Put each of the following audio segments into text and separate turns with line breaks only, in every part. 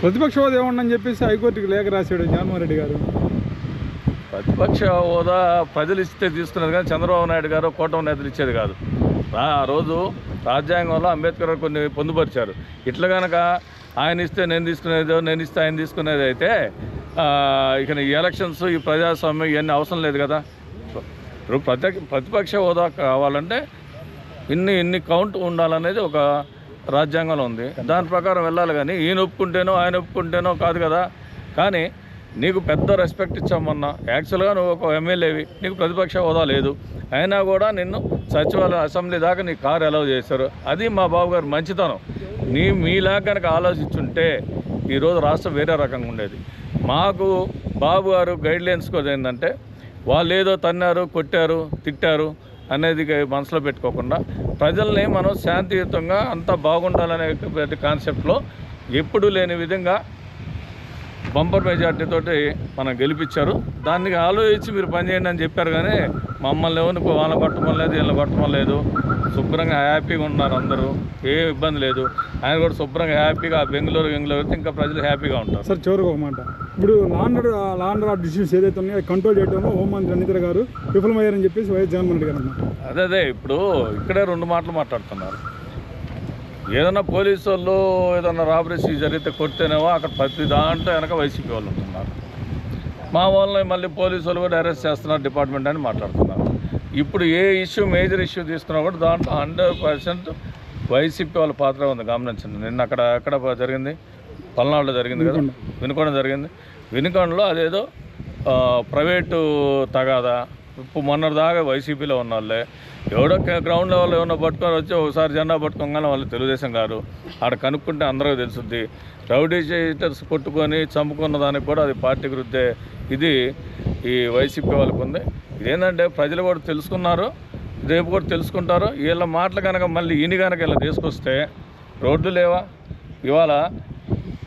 ప్రతిపక్ష హోదా ఏమన్నా చెప్పేసి హైకోర్టుకి లేఖ రాశాడు జగన్మోహన్ రెడ్డి గారు.
ప్రతిపక్ష హోదా ప్రజలు ఇస్తే తీసుకునేది కానీ చంద్రబాబు నాయుడు గారు కూటమి నేతలు ఇచ్చేది కాదు. ఆ రోజు రాజ్యాంగంలో అంబేద్కర్ కొన్ని పొందుపరిచారు. ఇట్లా కనుక ఆయన ఇస్తే నేను తీసుకునేది నేను ఇస్తే ఆయన తీసుకునేది అయితే ఇక ఈ ఎలక్షన్స్ ఈ ప్రజాస్వామ్యం ఇవన్నీ అవసరం లేదు కదా. ఇప్పుడు ప్రతి ప్రతిపక్ష హోదా కావాలంటే ఇన్ని ఇన్ని కౌంట్ ఉండాలనేది ఒక రాజ్యాంగంలో ఉంది. దాని ప్రకారం వెళ్ళాలి కానీ ఈయన ఒప్పుకుంటేనో ఆయన ఒప్పుకుంటేనో కాదు కదా. కానీ నీకు పెద్ద రెస్పెక్ట్ ఇచ్చామన్నా యాక్చువల్గా నువ్వు ఒక ఎమ్మెల్యేవి. నీకు ప్రతిపక్ష హోదా లేదు. అయినా కూడా నిన్ను సచివాలయం అసెంబ్లీ దాకా నీ కారు అలౌ చేశారు. అది మా బాబు గారు మంచితనం. నీ మీలా కనుక ఆలోచించుంటే ఈరోజు రాష్ట్రం వేరే రకంగా ఉండేది. మాకు బాబు గారు గైడ్లైన్స్ ఏంటంటే వాళ్ళు ఏదో తన్నారు కొట్టారు తిట్టారు. అనేది మనసులో పెట్టుకోకుండా ప్రజల్ని మనం శాంతియుతంగా అంతా బాగుండాలనే కాన్సెప్ట్లో ఎప్పుడు లేని విధంగా బంపర్ మెజార్టీతో మనం గెలిపించారు. దాన్ని ఆలోచించి మీరు పనిచేయండి అని చెప్పారు కానీ మమ్మల్ని ఎవరికి వాళ్ళ కొట్టడం లేదు వీళ్ళ కొట్టడం లేదు శుభ్రంగా హ్యాపీగా ఉన్నారు అందరూ. ఏ ఇబ్బంది లేదు. ఆయన కూడా శుభ్రంగా హ్యాపీగా బెంగళూరు బెంగళూరు అయితే ఇంకా ప్రజలు హ్యాపీగా ఉంటారు.
సార్ చివరికి ఒక మాట. ఇప్పుడు లాండర్ లాండర్ ఆఫ్ డిసీజ్ ఏదైతే ఉన్నాయో అది కంట్రోల్ చేయడంలో హోంమంత్రి అనిత గారు విఫలమయ్యారని చెప్పేసి వైఎస్ జగన్మోహన్ రెడ్డి గారు అన్నారు.
అదే అదే ఇప్పుడు ఇక్కడే రెండు మాటలు మాట్లాడుతున్నారు. ఏదైనా పోలీసు వాళ్ళు ఏదైనా రాబరీస్ జరిగితే కొడితేనేమో అక్కడ ప్రతి దాంట్లో వెనక వైసీపీ వాళ్ళు ఉంటున్నారు. మా వాళ్ళని మళ్ళీ పోలీసు వాళ్ళు కూడా అరెస్ట్ చేస్తున్నారు డిపార్ట్మెంట్ అని మాట్లాడుతున్నారు. ఇప్పుడు ఏ ఇష్యూ మేజర్ ఇష్యూ తీసుకున్నా కూడా దాంట్లో హండ్రెడ్ పర్సెంట్ వైసీపీ వాళ్ళ పాత్ర ఉంది గమనించండి. నిన్న అక్కడ ఎక్కడ జరిగింది? పల్నాడులో జరిగింది కదా? వినుకొండ. జరిగింది. వినుకొండలో అదేదో ప్రైవేటు తగాదా. ఇప్పుడు మొన్నటిదాకా వైసీపీలో ఉన్న వాళ్ళే ఎవడో గ్రౌండ్ లెవెల్ ఏమన్నా పట్టుకొని వచ్చి ఒకసారి జెండా పట్టుకోగానే వాళ్ళు తెలుగుదేశం గారు. ఆడ కనుక్కుంటే అందరికీ తెలుసుద్ది. రౌడీ షీటర్స్ కొట్టుకొని చంపుకున్న దానికి కూడా అది పార్టీ వృద్ధే ఇది ఈ వైసీపీ వాళ్ళకు ఉంది. ఇదేంటంటే ప్రజలు కూడా తెలుసుకున్నారు. రేపు కూడా తెలుసుకుంటారు. వీళ్ళ మాటలు కనుక మళ్ళీ ఈయన కనుక ఇలా తీసుకొస్తే రోడ్లు లేవా? ఇవాళ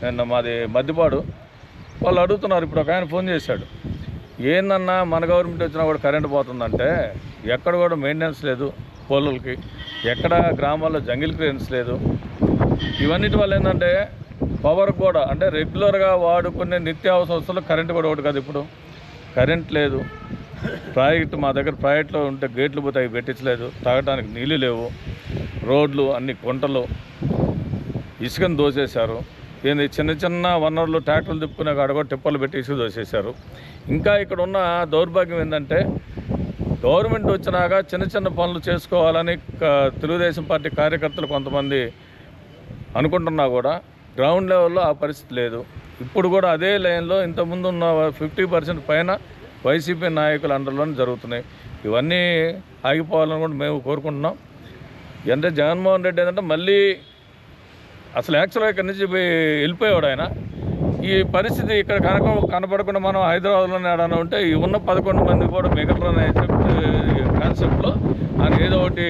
నిన్న మాది మద్దిపాడు. వాళ్ళు అడుగుతున్నారు ఇప్పుడు ఒక ఆయన ఫోన్ చేశాడు. ఏందన్నా మన గవర్నమెంట్ వచ్చినా కూడా కరెంట్ పోతుందంటే ఎక్కడ కూడా మెయింటెనెన్స్ లేదు పోలులకి ఎక్కడ గ్రామాల్లో జంగిల్ క్లియరెన్స్ లేదు. ఇవన్నిటి వల్ల ఏంటంటే పవర్ కూడా అంటే రెగ్యులర్గా వాడుకునే నిత్యావసర వస్తువులు కరెంటు కూడా ఒకటి కదా ఇప్పుడు. కరెంట్ లేదు. ప్రాజెక్ట్ మా దగ్గర ప్రాజెక్ట్లో ఉంటే గేట్లు పోతే అవి పెట్టించలేదు. తాగడానికి నీళ్ళు లేవు. రోడ్లు అన్ని కుంటలు. ఇసుకను దోసేశారు. ఏంది చిన్న చిన్న వనరులు ట్రాక్టర్లు తిప్పుకునే కాడ కూడా టిప్పలు పెట్టి ఇసుక దోసేశారు ఇంకా ఇక్కడ ఉన్న దౌర్భాగ్యం ఏంటంటే గవర్నమెంట్ వచ్చినాక చిన్న చిన్న పనులు చేసుకోవాలని తెలుగుదేశం పార్టీ కార్యకర్తలు కొంతమంది అనుకుంటున్నా కూడా గ్రౌండ్ లెవెల్లో ఆ పరిస్థితి లేదు. ఇప్పుడు కూడా అదే లైన్లో ఇంతకుముందు ఉన్న ఫిఫ్టీ పర్సెంట్ పైన వైసీపీ నాయకుల అండర్లోనే జరుగుతున్నాయి. ఇవన్నీ ఆగిపోవాలని కూడా మేము కోరుకుంటున్నాం. అంటే జగన్మోహన్ రెడ్డి ఏంటంటే మళ్ళీ అసలు యాక్చువల్గా ఇక్కడి నుంచి పోయి వెళ్ళిపోయాడు ఆయన. ఈ పరిస్థితి ఇక్కడ కనుక కనపడకుండా మనం హైదరాబాద్లోనే ఏడన్నా ఉంటే ఉన్న పదకొండు మంది కూడా మిగలరనే చెప్తే కాన్సెప్ట్లో ఆయన ఏదో ఒకటి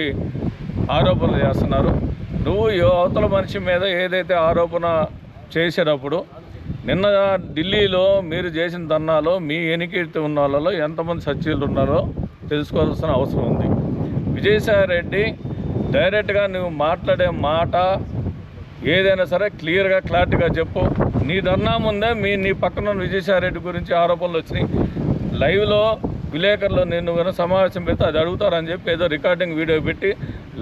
ఆరోపణలు చేస్తున్నారు. నువ్వు ఈ అవతల మనిషి మీద ఏదైతే ఆరోపణ చేసేటప్పుడు నిన్న ఢిల్లీలో మీరు చేసిన ధర్నాలో మీ ఎన్నికైతే ఉన్న వాళ్ళలో ఎంతమంది సచివులు ఉన్నారో తెలుసుకోవాల్సిన అవసరం ఉంది. విజయసాయి రెడ్డి డైరెక్ట్గా నువ్వు మాట్లాడే మాట ఏదైనా సరే క్లియర్గా క్లారిటీగా చెప్పు. నీ ధర్నా ముందే మీ నీ పక్కన విజయసాయిరెడ్డి రెడ్డి గురించి ఆరోపణలు వచ్చినాయి. లైవ్లో విలేకరులు నేను కనుక సమావేశం పెడితే అది అడుగుతారని చెప్పి ఏదో రికార్డింగ్ వీడియో పెట్టి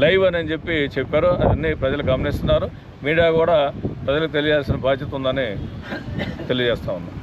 లైవ్ అని చెప్పి చెప్పారు. అవన్నీ ప్రజలు గమనిస్తున్నారు. మీడియా కూడా ప్రజలకు తెలియాల్సిన బాధ్యత ఉందని తెలియజేస్తా ఉన్నాం.